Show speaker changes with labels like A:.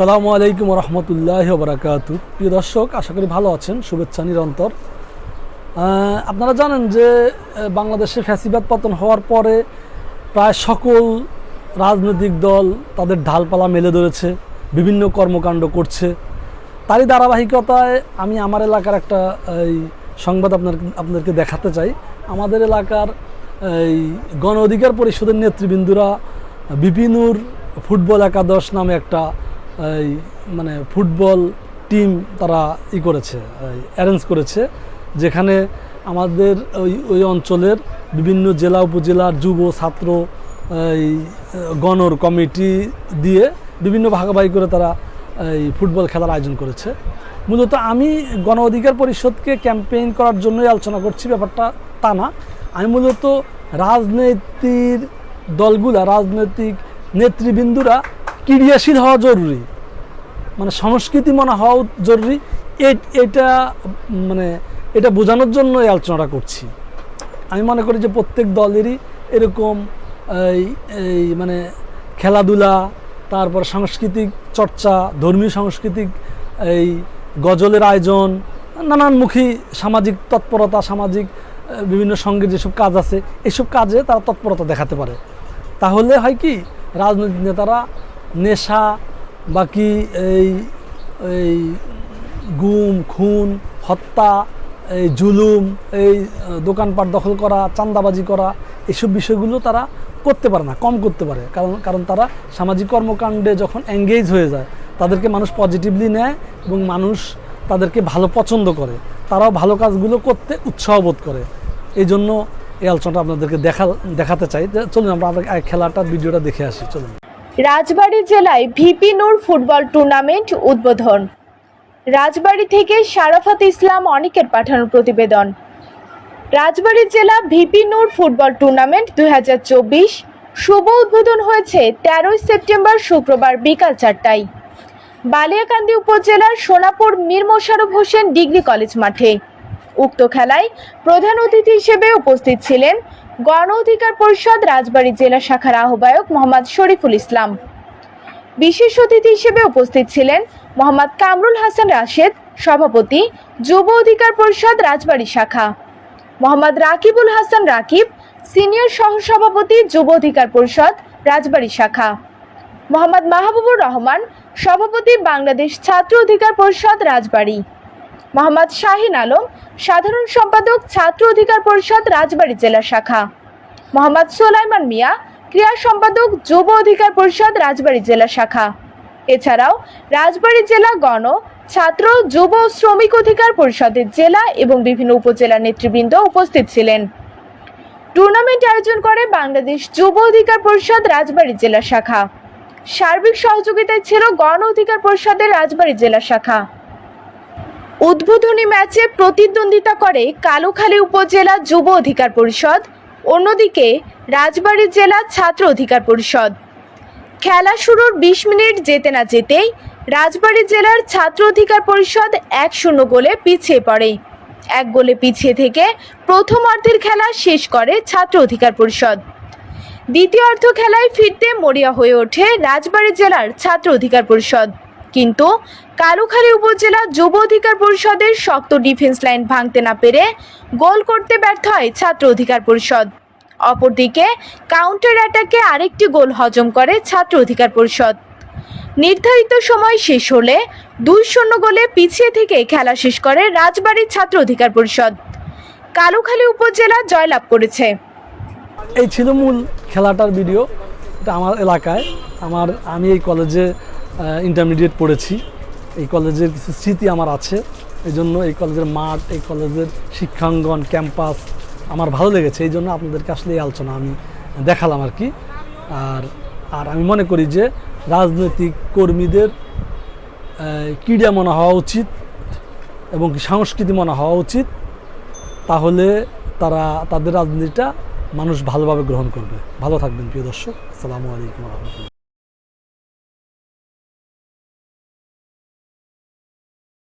A: সালামু আলাইকুম রহমতুল্লাহ বারাকাতু প্রিয় দর্শক, আশা করি ভালো আছেন, শুভেচ্ছা নিরন্তর। আপনারা জানেন যে বাংলাদেশে ফ্যাসিবাদ পতন হওয়ার পরে প্রায় সকল রাজনৈতিক দল তাদের ঢালপালা মেলে ধরেছে, বিভিন্ন কর্মকাণ্ড করছে। তারই ধারাবাহিকতায় আমি আমার এলাকার একটা, এই, সংবাদ আপনার, আপনাদেরকে দেখাতে চাই। আমাদের এলাকার, এই, গণ অধিকার পরিষদের নেতৃবৃন্দরা বিপিনুর ফুটবল একাদশ নামে একটা এই মানে ফুটবল টিম তারা ই করেছে অ্যারেঞ্জ করেছে, যেখানে আমাদের ওই ওই অঞ্চলের বিভিন্ন জেলা, উপজেলার যুব, ছাত্র, এই, গণর কমিটি দিয়ে বিভিন্ন ভাগাভাগি করে তারা এই ফুটবল খেলার আয়োজন করেছে। মূলত আমি গণ অধিকার পরিষদকে ক্যাম্পেইন করার জন্যই আলোচনা করছি, ব্যাপারটা তা না। আমি মূলত রাজনৈতিক দলগুলা, রাজনৈতিক নেতৃবৃন্দুরা ক্রিয়াশীল হওয়া জরুরি। মানে সংস্কৃতি মনে হওয়া জরুরি। এটা মানে এটা বোঝানোর জন্য এই আলোচনাটা করছি। আমি মনে করি যে প্রত্যেক দলেরই এরকম এই এই মানে খেলাধুলা, তারপর সাংস্কৃতিক চর্চা, ধর্মীয় সাংস্কৃতিক এই গজলের আয়োজন, নানানমুখী সামাজিক তৎপরতা, সামাজিক বিভিন্ন সঙ্গে যেসব কাজ আছে, এসব কাজে তারা তৎপরতা দেখাতে পারে। তাহলে হয় কি, রাজনৈতিক নেতারা নেশা, বাকি এই এই গুম, খুন, হত্যা, এই জুলুম, এই দোকানপাট দখল করা চান্দাবাজি করা, এসব বিষয়গুলো তারা করতে পারে না, কম করতে পারে। কারণ কারণ তারা সামাজিক কর্মকাণ্ডে যখন এঙ্গেজ হয়ে যায়, তাদেরকে মানুষ পজিটিভলি নেয় এবং মানুষ তাদেরকে ভালো পছন্দ করে। তারাও ভালো কাজগুলো করতে উৎসাহ বোধ করে। এই জন্য এই আলোচনাটা আপনাদেরকে দেখা, দেখাতে চাই। চলুন, আমরা খেলাটার ভিডিওটা দেখে আসি। চলুন।
B: রাজবাড়ী জেলায় ভিপি নূর ফুটবল টুর্নামেন্ট উদ্বোধন। রাজবাড়ী থেকে শারাফাত ইসলাম অনিকের পাঠানো প্রতিবেদন। রাজবাড়ী জেলা ভিপি নূর ফুটবল টুর্নামেন্ট দু হাজার চব্বিশ শুভ উদ্বোধন হয়েছে তেরোই সেপ্টেম্বর শুক্রবার বিকাল চারটায়। বালিয়াকান্দি উপজেলার সোনাপুর মীর মোশারফ হোসেন ডিগ্রি কলেজ মাঠে। উক্ত খেলায় প্রধান অতিথি হিসেবে উপস্থিত ছিলেন গণ অধিকার পরিষদ রাজবাড়ী জেলা শাখার আহ্বায়ক মোহাম্মদ শরীফুল ইসলাম। বিশেষ অতিথি হিসেবে উপস্থিত ছিলেন মোহাম্মদ কামরুল হাসান রাশেদ, সভাপতি, যুব অধিকার পরিষদ রাজবাড়ী শাখা। মোহাম্মদ রাকিবুল হাসান রাকিব, সিনিয়র সহসভাপতি যুব অধিকার পরিষদ রাজবাড়ী শাখা। মোহাম্মদ মাহবুবুর রহমান, সভাপতি বাংলাদেশ ছাত্র অধিকার পরিষদ রাজবাড়ী। মোহাম্মদ শাহিন আলম, সাধারণ সম্পাদক, ছাত্র অধিকার পরিষদ, রাজবাড়ী জেলা শাখা। মোহাম্মদ সোলাইমান মিয়া, ক্রীড়া সম্পাদক, যুব অধিকার পরিষদ, রাজবাড়ী জেলা শাখা। এছাড়াও রাজবাড়ী জেলা গণ, ছাত্র, যুব শ্রমিক অধিকার পরিষদের জেলা এবং বিভিন্ন উপজেলা নেতৃবৃন্দ উপস্থিত ছিলেন। টুর্নামেন্ট আয়োজন করে বাংলাদেশ যুব অধিকার পরিষদ, রাজবাড়ী জেলা শাখা। সার্বিক সহযোগিতায় ছিল গণ অধিকার পরিষদের, রাজবাড়ী জেলা শাখা। উদ্বোধনী ম্যাচে প্রতিদ্বন্দ্বিতা করে কালুখালী উপজেলা যুব অধিকার পরিষদ, অন্যদিকে রাজবাড়ী জেলা ছাত্র অধিকার পরিষদ। খেলা শুরুর বিশ মিনিট যেতে না যেতেই রাজবাড়ী জেলার ছাত্র অধিকার পরিষদ এক শূন্য গোলে পিছিয়ে পড়ে। এক গোলে পিছিয়ে থেকে প্রথম অর্ধের খেলা শেষ করে ছাত্র অধিকার পরিষদ। দ্বিতীয় অর্ধ খেলায় ফিরতে মরিয়া হয়ে ওঠে রাজবাড়ী জেলার ছাত্র অধিকার পরিষদ। কিন্তু কালুখালী উপজেলা যুব অধিকার পরিষদের শক্ত ডিফেন্স লাইন ভাঙতে না পেরে গোল করতে ব্যর্থ হয় ছাত্র অধিকার পরিষদ। অপরদিকে কাউন্টার অ্যাটাকে আরেকটি গোল হজম করে ছাত্র অধিকার পরিষদ। নির্ধারিত সময় শেষ হলে দুই শূন্য গোলে পিছিয়ে থেকে খেলা শেষ করে রাজবাড়ির ছাত্র অধিকার পরিষদ। কালুখালী উপজেলা জয়লাভ করেছে।
A: এই ছিল মূল খেলাটার ভিডিও এটা আমার এলাকায়। আমার, আমি এই কলেজে ইন্টারমিডিয়েট পড়েছি। এই কলেজের কিছু স্মৃতি আমার আছে। এই জন্য এই কলেজের মাঠ, এই কলেজের শিক্ষাঙ্গন, ক্যাম্পাস আমার ভালো লেগেছে। এই জন্য আপনাদেরকে আসলে এই আলোচনা আমি দেখালাম আর কি। আর আর আমি মনে করি যে রাজনৈতিক কর্মীদের ক্রীড়া মনে হওয়া উচিত এবং সংস্কৃতি মনে হওয়া উচিত। তাহলে তারা, তাদের রাজনীতিটা মানুষ ভালোভাবে গ্রহণ করবে। ভালো থাকবেন প্রিয় দর্শক। আসসালামু আলাইকুম রহমতুল্লাহ।